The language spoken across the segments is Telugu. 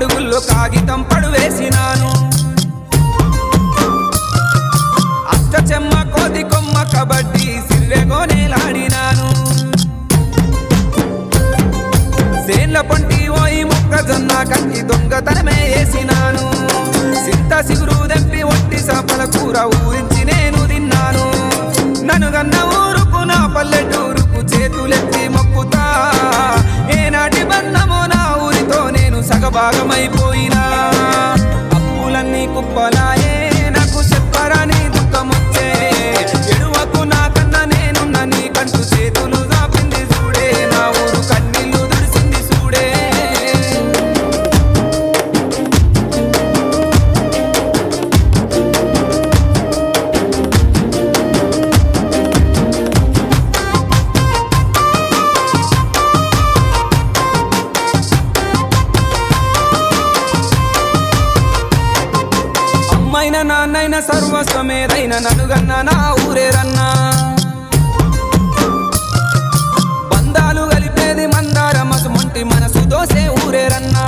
అడుగుల్లో కాగితం పడువేసినాను. అష్టచెమ్మ కోతి కొమ్మ కబడ్డీ సిర్రెగోనేలాడినాను సేన్ల పొంటి ఓయి మొక్కజొన్న కంటి దొంగతనమే వేసినాను. సింత సిగురు దెప్పి ఒట్టి సాపల కూర ఊరించి నేను తిన్నాను. నన్ను గన్న అమ్మైన నాన్నైన సర్వస్వమేదైన నలుగన్న నా ఊరేరన్నా బంధాలు కలిపేది మందార మసుమంటి మనసు దోసే ఊరేరన్నా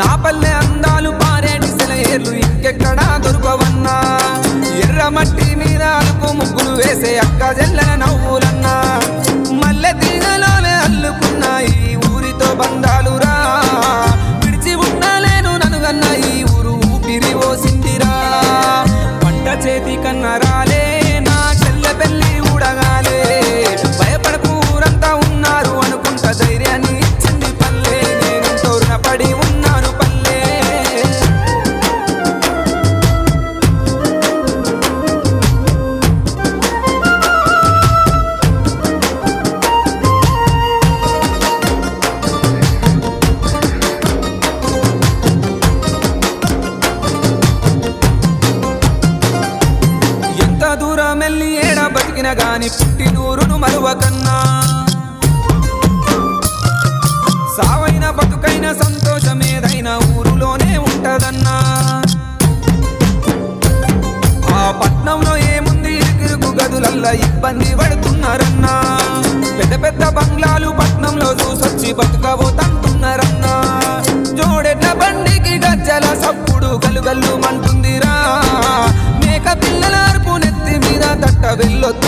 నా పల్లె అందాలు పారేటి సెలయేర్లు ఇంకెక్కడా దొరకవన్నా. ఎర్ర మట్టి మీద అలుపు ముగ్గులు వేసే అక్క జల్లన నవ్వులన్నా. ఏడ బతికిన గాని పుట్టినూరును మరువకన్నా సావైన బతుకైన సంతోషమేదైన ఊరులోనే ఉంటదన్నా. ఆ పట్నంలో ఏముంది ఇరుకిరుకు గదులల్లా ఇబ్బంది పడుతున్నారన్నా. పెద్ద పెద్ద బంగ్లాలు పట్నంలో చూసొచ్చి బతుకబోతంటున్నారన్నా. జోడెడ్ల బండికి గజ్జల సప్పుడు గలుగల్లు మంటుందిరా. మేక పిల్లల అరుపు నెత్తి మీద తట్ట వెళ్ళొచ్చు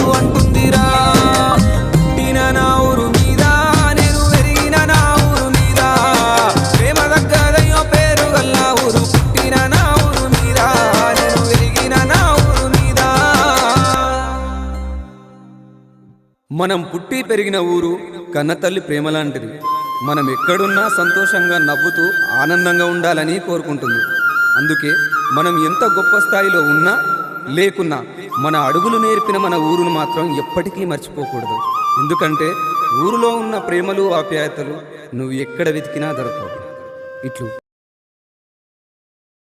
మనం పుట్టి పెరిగిన ఊరు కన్నతల్లి ప్రేమ లాంటిది మనం ఎక్కడున్నా సంతోషంగా నవ్వుతూ ఆనందంగా ఉండాలని కోరుకుంటుంది. అందుకే మనం ఎంత గొప్ప స్థాయిలో ఉన్నా లేకున్నా మన అడుగులు నేర్పిన మన ఊరును మాత్రం ఎప్పటికీ మర్చిపోకూడదు. ఎందుకంటే ఊరిలో ఉన్న ప్రేమలు ఆప్యాయతలు నువ్వు ఎక్కడ వెతికినా దొరకవు. ఇట్లు.